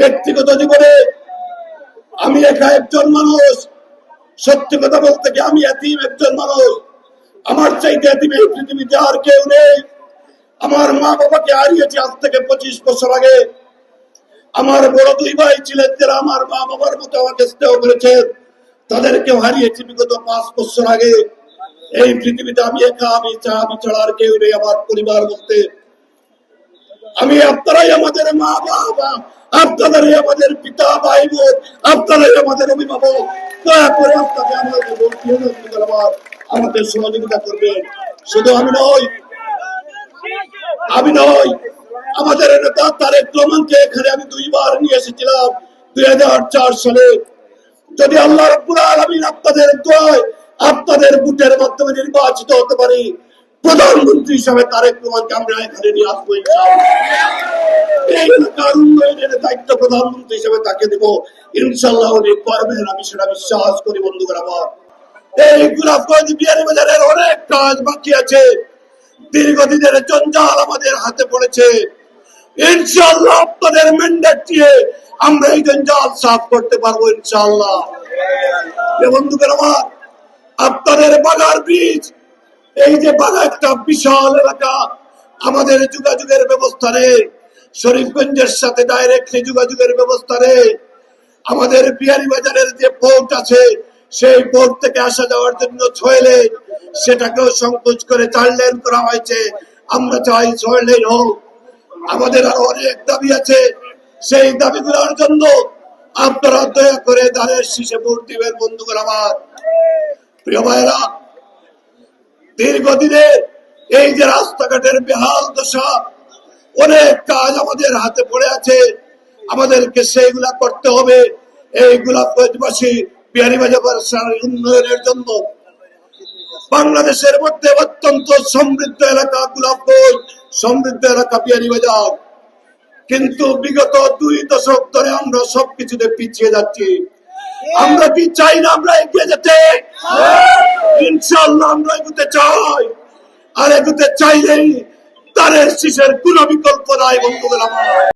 ব্যক্তিগত জীবনে আমি একা একজন মানুষ। সত্যি কথা বলতে কি, আমি এতিম একজন মানুষ। আমার চাইতে এতিম এই পৃথিবীতে আর কেউ নেই। আমার মা বাবাকে হারিয়েছি আজ থেকে পঁচিশ বছর আগে। আমার বড় দুই ভাই ছিলেন, যারা আমার মা বাবার মতো আমাকে স্নেহ করেছেন, তাদেরকেও হারিয়েছি বিগত পাঁচ বছর আগে। এই পৃথিবীতে আমি একা, আমি চা, আমি ছাড়া আর কেউ নেই আমার পরিবার বলতে। আমি আপনারাই আমাদের মা বাবা আপনারাই আমাদের পিতা, ভাই, বোন, আপনারাই আমাদের অভিভাবক। দয়া করে আপনাকে আমাদের আমাদের সহযোগিতা করবেন শুধু আমি নই আমি নই, আমাদের নেতা তারেক রহমানকে এখানে আমি দুইবার নিয়ে এসেছিলাম দুই হাজার চার সালে। যদি আল্লাহ রব্বুল আলামিন আপনাদের দোয়ায় আপনাদের বুটের মাধ্যমে নির্বাচিত হতে পারি প্রধানমন্ত্রী হিসাবে তারেক রহমানকে আমরা এখানে নিয়ে আসব দায়িত্ব প্রধানমন্ত্রী হিসেবে তাকে ইনশাল্লাহ উনি পারবেন, আমি সেটা বিশ্বাস করি বন্ধুরা আপনাদের দিয়ে আমরা এই জঞ্জাল সাফ করতে পারব ইনশাল্লাহ বন্ধুদের আমার, আপনাদের বাগার বীজ এই যে বাগা একটা বিশাল এলাকা, আমাদের যোগাযোগের ব্যবস্থা নেই শরীফগঞ্জের সাথে ডাইরেক্টলি যোগাযোগের ব্যবস্থা নেই আমাদের বিহারি বাজারের যে পোর্ট আছে, সেই পোর্ট থেকে আসা যাওয়ার জন্য ছয় লেন সেটাকেও সংকোচ করে চার লেন করা হয়েছে। আমরা চাই ছয় লেন হোক। আমাদের আরও অনেক দাবি আছে। সেই দাবি দাবিগুলোর জন্য আপনারা দয়া করে দাঁড়ের শীষে ভোট দিবেন, বন্ধুগণ আমার। প্রিয় ভাইরা দীর্ঘদিনে এই যে রাস্তাঘাটের বেহাল দশা, অনেক কাজ আমাদের হাতে পড়ে আছে। আমাদেরকে সেইগুলা করতে হবে। ব্রজবাসী বিহারীবাজার উন্নয়নের জন্য বাংলাদেশের মধ্যে অত্যন্ত সমৃদ্ধ এলাকা গোলাপগঞ্জ সমৃদ্ধ এলাকা বিহারীবাজার কিন্তু বিগত দুই দশক ধরে আমরা সবকিছুতে পিছিয়ে যাচ্ছি। আমরা কি চাই না আমরা এগিয়ে যেতে? ইনশাল্লাহ আমরা চাই। আর এগুতে চাইলেই তারের শিশের কোন বিকল্প নাই বন্ধুদের আমার।